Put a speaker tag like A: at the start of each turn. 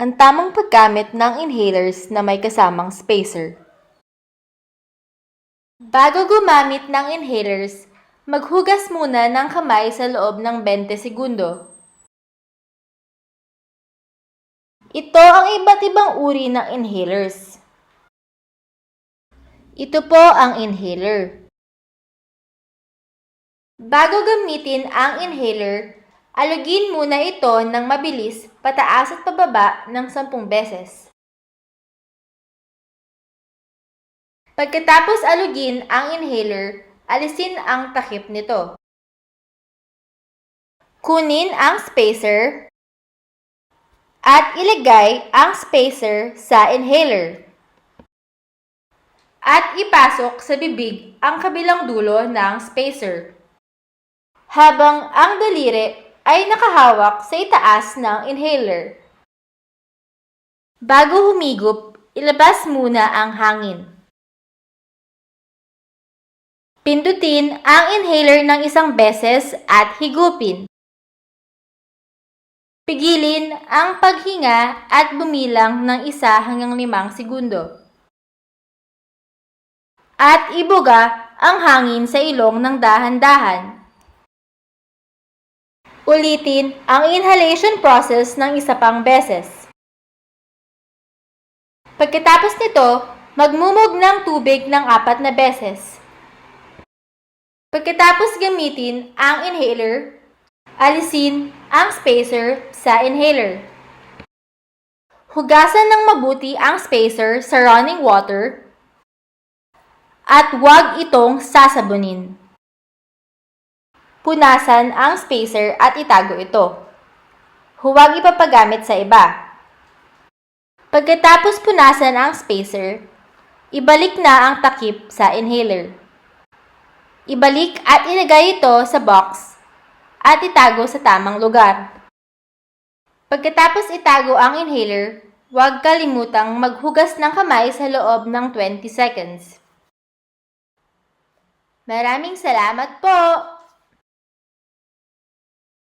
A: Ang tamang paggamit ng inhalers na may kasamang spacer. Bago gumamit ng inhalers, maghugas muna ng kamay sa loob ng 20 segundo. Ito ang iba't ibang uri ng inhalers. Ito po ang inhaler. Bago gamitin ang inhaler, alugin muna ito ng mabilis pataas at pababa ng 10 beses. Pagkatapos alugin ang inhaler, alisin ang takip nito. Kunin ang spacer at ilagay ang spacer sa inhaler. At ipasok sa bibig ang kabilang dulo ng spacer. Habang ang daliri ay nakahawak sa itaas ng inhaler. Bago humigop, ilabas muna ang hangin. Pindutin ang inhaler ng isang beses at higupin. Pigilin ang paghinga at bumilang ng isa hanggang limang segundo. At ibuga ang hangin sa ilong ng dahan-dahan. Ulitin ang inhalation process ng isa pang beses. Pagkatapos nito, magmumog ng tubig ng apat na beses. Pagkatapos gamitin ang inhaler, alisin ang spacer sa inhaler. Hugasan ng mabuti ang spacer sa running water at huwag itong sasabunin. Punasan ang spacer at itago ito. Huwag ipapagamit sa iba. Pagkatapos punasan ang spacer, ibalik na ang takip sa inhaler. Ibalik at ilagay ito sa box at itago sa tamang lugar. Pagkatapos itago ang inhaler, huwag kalimutang maghugas ng kamay sa loob ng 20 seconds. Maraming salamat po!